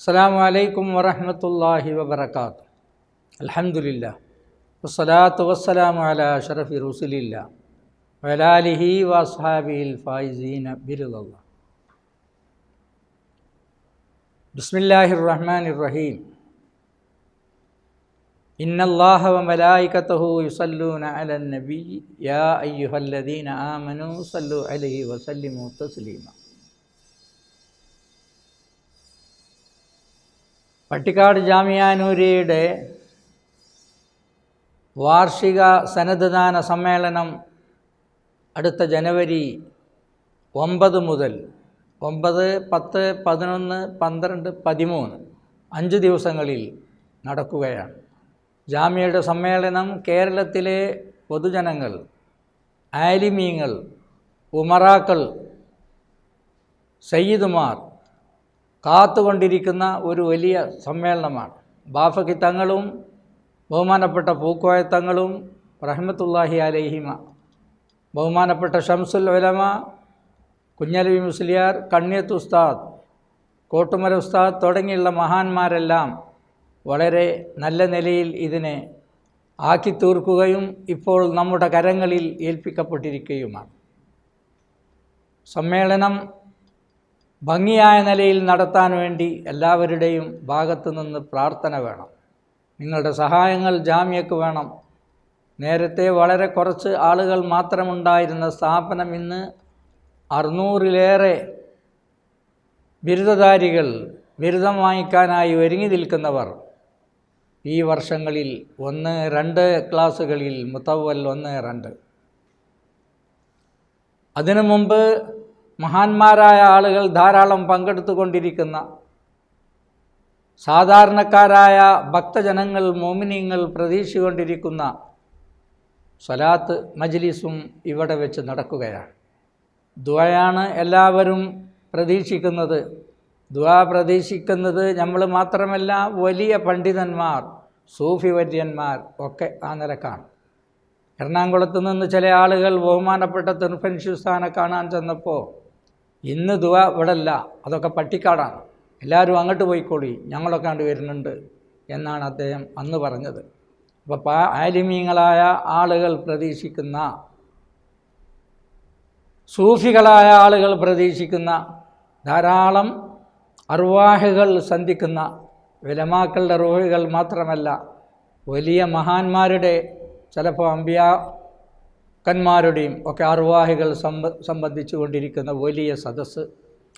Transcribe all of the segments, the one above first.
السلام عليكم ورحمة الله وبركاته. الحمد لله. والصلاة والسلام على شرف رسول الله وعلى آله وأصحابه الفائزين برضا الله. بسم الله الرحمن الرحيم. إن الله وملائكته يصلون على النبي يا أيها الذين آمنوا صلوا عليه وسلموا تسليماً. പട്ടിക്കാട് ജാമിയാനൂരിയുടെ വാർഷിക സന്നദ്ധദാന സമ്മേളനം അടുത്ത ജനുവരി ഒമ്പത് മുതൽ ഒമ്പത് പത്ത് പതിനൊന്ന് പന്ത്രണ്ട് പതിമൂന്ന് അഞ്ച് ദിവസങ്ങളിൽ നടക്കുകയാണ്. ജാമ്യയുടെ സമ്മേളനം കേരളത്തിലെ പൊതുജനങ്ങൾ ആലിമീങ്ങൾ ഉമറാക്കൾ സയ്യിദുമാർ കാത്തുകൊണ്ടിരിക്കുന്ന ഒരു വലിയ സമ്മേളനമാണ്. ബാഫക്കി തങ്ങളും ബഹുമാനപ്പെട്ട പൂക്കോയ തങ്ങളും റഹ്മത്തുല്ലാഹി അലഹിമ ബഹുമാനപ്പെട്ട ഷംസുൽ ഉലമ കുഞ്ഞലവി മുസ്ലിയാർ കണ്ണിയത്ത് ഉസ്താദ് കോട്ടുമര ഉസ്താദ് തുടങ്ങിയുള്ള മഹാന്മാരെല്ലാം വളരെ നല്ല നിലയിൽ ഇതിനെ ആക്കി തീർക്കുകയും ഇപ്പോൾ നമ്മുടെ കരങ്ങളിൽ ഏൽപ്പിക്കപ്പെട്ടിരിക്കുകയുമാണ്. സമ്മേളനം ഭംഗിയായ നിലയിൽ നടത്താൻ വേണ്ടി എല്ലാവരുടെയും ഭാഗത്തു നിന്ന് പ്രാർത്ഥന വേണം. നിങ്ങളുടെ സഹായങ്ങൾ ജാമ്യക്ക് വേണം. നേരത്തെ വളരെ കുറച്ച് ആളുകൾ മാത്രമുണ്ടായിരുന്ന സ്ഥാപനം ഇന്ന് അറുന്നൂറിലേറെ ബിരുദധാരികൾ ബിരുദം വാങ്ങിക്കാനായി ഒരുങ്ങി നിൽക്കുന്നവർ. ഈ വർഷങ്ങളിൽ ഒന്ന് രണ്ട് ക്ലാസ്സുകളിൽ മുത്തവൽ ഒന്ന് രണ്ട്. അതിനു മുമ്പ് മഹാന്മാരായ ആളുകൾ ധാരാളം പങ്കെടുത്തുകൊണ്ടിരിക്കുന്ന സാധാരണക്കാരായ ഭക്തജനങ്ങൾ മോമിനിയങ്ങൾ പ്രതീക്ഷിച്ചുകൊണ്ടിരിക്കുന്ന സ്വലാത്ത് മജ്ലിസും ഇവിടെ വെച്ച് നടക്കുകയാണ്. ദ്വയാണ് എല്ലാവരും പ്രതീക്ഷിക്കുന്നത്. ദ്വാ പ്രതീക്ഷിക്കുന്നത് നമ്മൾ മാത്രമല്ല വലിയ പണ്ഡിതന്മാർ സൂഫി വര്യന്മാർ ഒക്കെ ആ നിലക്കാണ് എറണാകുളത്ത് നിന്ന് ചില ആളുകൾ ബഹുമാനപ്പെട്ട തുർഫൻഷുസ്ഥാനെ കാണാൻ ചെന്നപ്പോൾ ഇന്ന് ദുവ ഇവിടെ അല്ല അതൊക്കെ പട്ടിക്കാടാണ്. എല്ലാവരും അങ്ങോട്ട് പോയിക്കോളി ഞങ്ങളൊക്കെ അങ്ങോട്ട് വരുന്നുണ്ട് എന്നാണ് അദ്ദേഹം അന്ന് പറഞ്ഞത്. അപ്പോൾ ആലിമീങ്ങളായ ആളുകൾ പ്രതീക്ഷിക്കുന്ന സൂഫികളായ ആളുകൾ പ്രതീക്ഷിക്കുന്ന ധാരാളം അർവാഹുകൾ സന്ധിക്കുന്ന വിലമാക്കളുടെ റോഹികൾ മാത്രമല്ല വലിയ മഹാന്മാരുടെ ചിലപ്പോൾ അമ്പിയാക്കന്മാരുടെയും ഒക്കെ അർവാഹികൾ സംബ സംബന്ധിച്ചു കൊണ്ടിരിക്കുന്ന വലിയ സദസ്സ്.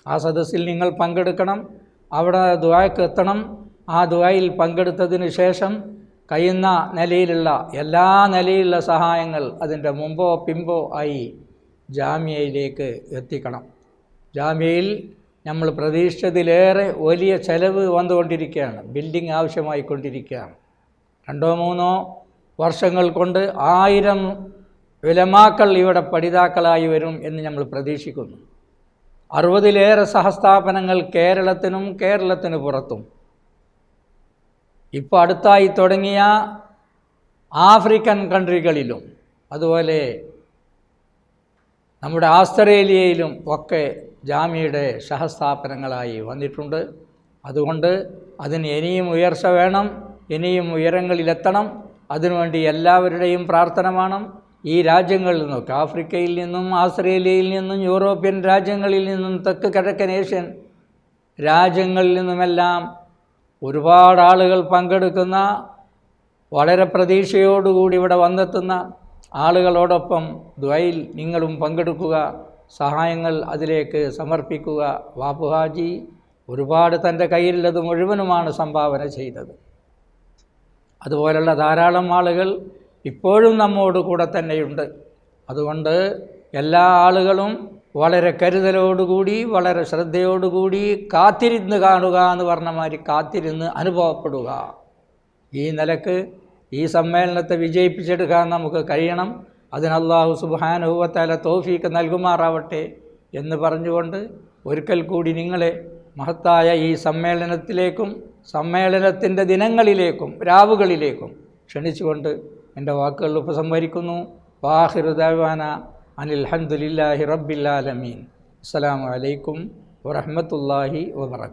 ആ സദസ്സിൽ നിങ്ങൾ പങ്കെടുക്കണം. അവിടെ ദ്വായക്ക് എത്തണം. ആ ദ്വായിൽ പങ്കെടുത്തതിന് ശേഷം കഴിയുന്ന നിലയിലുള്ള എല്ലാ നിലയിലുള്ള സഹായങ്ങൾ അതിന്റെ മുമ്പോ പിമ്പോ ആയി ജാമ്യയിലേക്ക് എത്തിക്കണം. ജാമ്യയിൽ നമ്മൾ പ്രതീക്ഷിച്ചതിലേറെ വലിയ ചെലവ് വന്നുകൊണ്ടിരിക്കുകയാണ്. ബിൽഡിംഗ് ആവശ്യമായിക്കൊണ്ടിരിക്കുകയാണ്. രണ്ടോ മൂന്നോ വർഷങ്ങൾ കൊണ്ട് ആയിരം വിലമാക്കൾ ഇവിടെ പഠിതാക്കളായി വരും എന്ന് നമ്മൾ പ്രതീക്ഷിക്കുന്നു. അറുപതിലേറെ സഹസ്ഥാപനങ്ങൾ കേരളത്തിനും കേരളത്തിന് പുറത്തും. ഇപ്പോൾ അടുത്തായി തുടങ്ങിയ ആഫ്രിക്കൻ കൺട്രികളിലും അതുപോലെ നമ്മുടെ ആസ്ത്രേലിയയിലും ഒക്കെ ജാമ്യയുടെ സഹസ്ഥാപനങ്ങളായി വന്നിട്ടുണ്ട്. അതുകൊണ്ട് അതിന് ഇനിയും ഉയർച്ച വേണം ഇനിയും ഉയരങ്ങളിലെത്തണം. അതിനുവേണ്ടി എല്ലാവരുടെയും പ്രാർത്ഥന വേണം. ഈ രാജ്യങ്ങളിൽ നിന്നൊക്കെ ആഫ്രിക്കയിൽ നിന്നും ആസ്ട്രേലിയയിൽ നിന്നും യൂറോപ്യൻ രാജ്യങ്ങളിൽ നിന്നും തെക്ക് കിഴക്കൻ ഏഷ്യൻ രാജ്യങ്ങളിൽ നിന്നുമെല്ലാം ഒരുപാട് ആളുകൾ പങ്കെടുക്കുന്ന വളരെ പ്രതീക്ഷയോടുകൂടി ഇവിടെ വന്നെത്തുന്ന ആളുകളോടൊപ്പം ദ്വയിൽ നിങ്ങളും പങ്കെടുക്കുക സഹായങ്ങൾ അതിലേക്ക് സമർപ്പിക്കുക. വാപ്പുഹാജി ഒരുപാട് തന്റെ കയ്യിലുള്ളത് മുഴുവനുമാണ് സംഭാവന ചെയ്തത്. അതുപോലുള്ള ധാരാളം ആളുകൾ ഇപ്പോഴും നമ്മോട് കൂടെ തന്നെയുണ്ട്. അതുകൊണ്ട് എല്ലാ ആളുകളും വളരെ കരുതലോടുകൂടി വളരെ ശ്രദ്ധയോടുകൂടി കാത്തിരുന്ന് കാണുക എന്ന് പറഞ്ഞ മാതിരി കാത്തിരുന്ന് അനുഭവപ്പെടുക. ഈ നിലയ്ക്ക് ഈ സമ്മേളനത്തെ വിജയിപ്പിച്ചെടുക്കാൻ നമുക്ക് കഴിയണം. അതിന് അള്ളാഹു സുബാനുഭവത്താല തോഫീക്ക് നൽകുമാറാവട്ടെ എന്ന് പറഞ്ഞുകൊണ്ട് ഒരിക്കൽ കൂടി നിങ്ങളെ മഹത്തായ ഈ സമ്മേളനത്തിലേക്കും സമ്മേളനത്തിന്റെ ദിനങ്ങളിലേക്കും രാവുകളിലേക്കും ക്ഷണിച്ചുകൊണ്ട് എന്റെ വാക്കുകൾ ഉപസംഹരിക്കുന്നു. വാഹിറുദാന അനിൽ ഹന്ദുലില്ലാഹി റബ്ബില്ലാലമീൻ അസ്സലാമു അലൈക്കും വറഹ്മത്തുള്ളാഹി വബറകാതുഹു